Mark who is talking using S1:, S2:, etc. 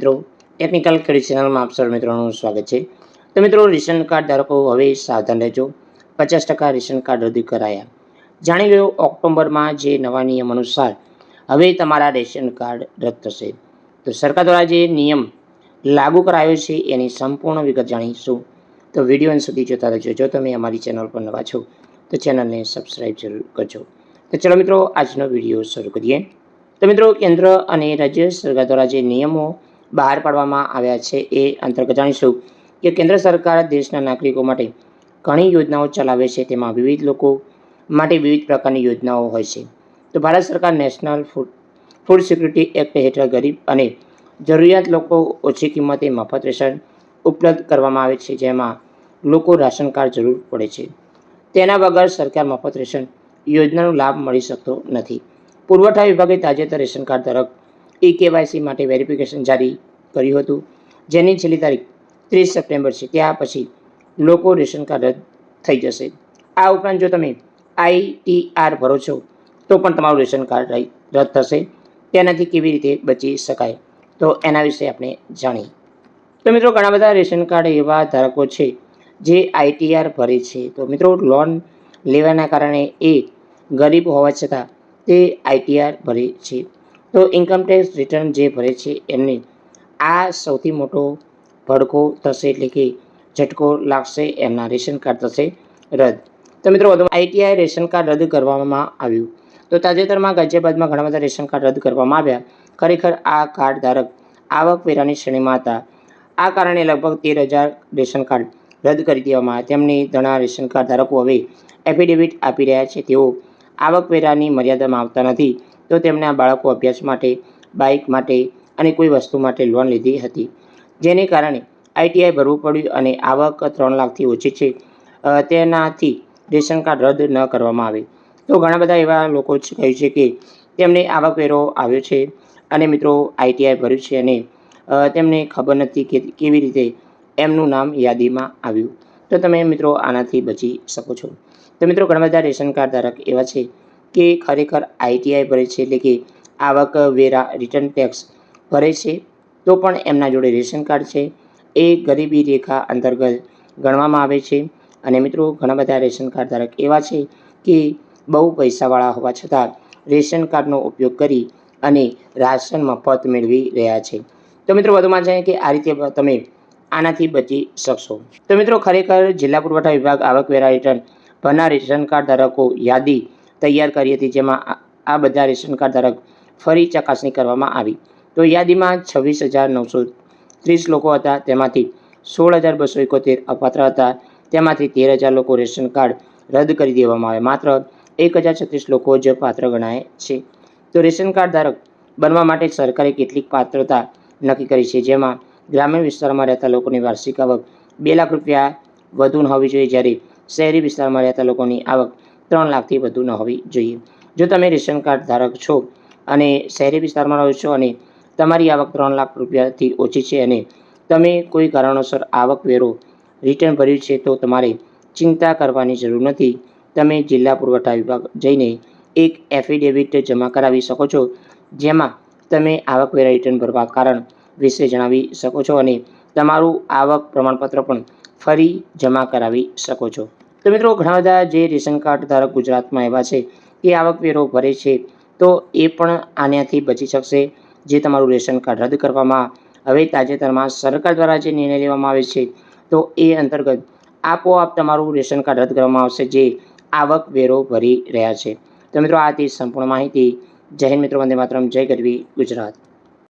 S1: મિત્રો ટેકનિકલ ખેડૂત ચેનલમાં આપ સર્વ મિત્રોનું સ્વાગત છે. તો મિત્રો, રેશન કાર્ડ ધારકો હવે સાવધાન રહેજો. પચાસ ટકા રેશન કાર્ડ રદ કરાયા. જાણી લો ઓક્ટોબરમાં જે નવા નિયમ અનુસાર હવે તમારા રેશન કાર્ડ રદ થશે. તો સરકાર દ્વારા જે નિયમ લાગુ કરાયો છે, એની સંપૂર્ણ વિગત જાણીશું. તો વીડિયો અંત સુધી જોતા રહેજો. જો તમે અમારી ચેનલ પર નવા છો, તો ચેનલને સબસ્ક્રાઈબ જરૂર કરજો. તો ચલો મિત્રો, આજનો વીડિયો શરૂ કરીએ. તો મિત્રો, કેન્દ્ર અને રાજ્ય સરકાર દ્વારા જે નિયમો બહાર પાડવામાં આવ્યા છે એ અંતર્ગત જાણીશું કે કેન્દ્ર સરકાર દેશના નાગરિકો માટે ઘણી યોજનાઓ ચલાવે છે. તેમાં વિવિધ લોકો માટે વિવિધ પ્રકારની યોજનાઓ હોય છે. તો ભારત સરકાર national food food security act હેઠળ ગરીબ અને જરૂરિયાત લોકો ઓછી કિંમતે મફત રેશન ઉપલબ્ધ કરવામાં આવે છે, જેમાં લોકો રાશન કાર્ડ જરૂર પડે છે. તેના વગર સરકાર મફત રેશન યોજનાનો લાભ મળી શકતો નથી. પુરવઠા વિભાગે તાજેતર રેશન કાર્ડ ધારક ઈ કેવાયસી માટે વેરિફિકેશન જારી કર્યું હતું. જેની છેલ્લી તારીખ ત્રીસ સપ્ટેમ્બર છે. ત્યાં પછી લોકો રેશન કાર્ડ રદ થઈ જશે. આ ઉપરાંત જો તમે આઈટીઆર ભરો છો, તો પણ તમારું રેશન કાર્ડ રદ થશે. તેનાથી કેવી રીતે બચી શકાય? તો એના વિશે આપણે જાણીએ. તો મિત્રો, ઘણા બધા રેશન કાર્ડ એવા ધારકો છે જે આઈટીઆર ભરે છે. તો મિત્રો, લોન લેવાના કારણે એ ગરીબ હોવા છતાં તે આઈટીઆર ભરે છે. તો ઇન્કમ ટેક્સ રિટર્ન જે ભરે છે એમને આ સૌથી મોટો ભડકો થશે એટલે કે ઝટકો લાગશે, એમના રેશન કાર્ડ થશે રદ. તો મિત્રો વધુ આઈટીઆઈ રેશન કાર્ડ રદ કરવામાં આવ્યું. તો તાજેતરમાં ગાઝિયાબાદમાં ઘણા બધા રેશન કાર્ડ રદ કરવામાં આવ્યા. ખરેખર આ કાર્ડ ધારક આવકવેરાની શ્રેણીમાં હતા. આ કારણે લગભગ તેર હજાર રેશન કાર્ડ રદ કરી દેવામાં આવ્યા. તેમની ઘણા રેશન કાર્ડ ધારકો હવે એફિડેવિટ આપી રહ્યા છે. તેઓ આવકવેરાની મર્યાદામાં આવતા નથી. તો તેમણે આ બાળકો અભ્યાસ માટે, બાઇક માટે અને કોઈ વસ્તુ માટે લોન લીધી હતી. જેને કારણે આઈટીઆઈ ભરવું પડ્યું અને આવક ત્રણ લાખથી ઓછી છે. તેનાથી રેશન કાર્ડ રદ ન કરવામાં આવે. તો ઘણા બધા એવા લોકો કહે છે કે તેમને આવકવેરો આવ્યો છે અને મિત્રો આઈટીઆઈ ભર્યું છે અને તેમને ખબર નથી કે કેવી રીતે એમનું નામ યાદીમાં આવ્યું. તો તમે મિત્રો આનાથી બચી શકો છો. તો મિત્રો ઘણા બધા રેશન કાર્ડ ધારક એવા છે કે ખરેખર આઈટીઆઈ ભરે છે એટલે કે આવક વેરા રિટર્ન ટેક્સ ભરે છે, તો પણ એમના જોડે રેશન કાર્ડ છે. એ ગરીબી રેખા અંતર્ગત ગણવામાં આવે છે. અને મિત્રો, ઘણા બધા રેશન કાર્ડ ધારક એવા છે કે બહુ પૈસાવાળા હોવા છતાં રેશન કાર્ડનો ઉપયોગ કરી અને રાશન મફત મેળવી રહ્યા છે. તો મિત્રો, વધુમાં જાણીએ કે આ રીતે તમે આનાથી બચી શકશો. તો મિત્રો, ખરેખર જિલ્લા પુરવઠા વિભાગ આવકવેરા રિટર્ન ભરનાર રેશન કાર્ડ ધારકો યાદી તૈયાર કરી હતી, જેમાં આ- બધા રેશન કાર્ડ ધારક ફરી ચકાસણી કરવામાં આવી. તો યાદીમાં છવ્વીસ હજાર નવસો ત્રીસ લોકો હતા, તેમાંથી સોળ હજાર બસો એકોતેર અપાત્ર હતા. તેમાંથી તેર હજાર લોકો રેશન કાર્ડ રદ કરી દેવામાં આવે માત્ર એક હજાર છત્રીસ લોકો જ પાત્ર ગણાય છે. તો રેશન કાર્ડ ધારક બનવા માટે સરકારે કેટલીક પાત્રતા નક્કી કરી છે, જેમાં ગ્રામીણ વિસ્તારમાં રહેતા લોકોની વાર્ષિક આવક બે લાખ રૂપિયા વધુ હોવી જોઈએ. જ્યારે શહેરી વિસ્તારમાં રહેતા લોકોની આવક ત્રણ લાખથી વધુ ન હોવી જોઈએ. જો તમે રેશન કાર્ડ ધારક છો અને શહેરી વિસ્તારમાં રહો છો અને તમારી આવક ત્રણ લાખ રૂપિયાથી ઓછી છે અને તમે કોઈ કારણોસર આવક વેરો રિટર્ન ભર્યું છે, તો તમારે ચિંતા કરવાની જરૂર નથી. તમે જિલ્લા પુરવઠા વિભાગ જઈને એક એફિડેવિટ જમા કરાવી શકો છો, જેમાં તમે આવકવેરા રિટર્ન ભરવા કારણ વિશે જણાવી શકો છો અને તમારું આવક પ્રમાણપત્ર પણ ફરી જમા કરાવી શકો છો. તો મિત્રો, ઘણા બધા જે રેશન કાર્ડ ધારક ગુજરાતમાં એવા છે, એ આવકવેરો ભરે છે, તો એ પણ આનાથી બચી શકશે, જે તમારું રેશન કાર્ડ રદ કરવામાં હવે તાજેતરમાં સરકાર દ્વારા જે નિર્ણય લેવામાં આવે છે, તો એ અંતર્ગત આપોઆપ તમારું રેશન કાર્ડ રદ કરવામાં આવશે, જે આવકવેરો ભરી રહ્યા છે. તો મિત્રો, આ હતી સંપૂર્ણ માહિતી. જય હિન્દ મિત્રો, વંદે માતરમ. જય ગરવી ગુજરાત.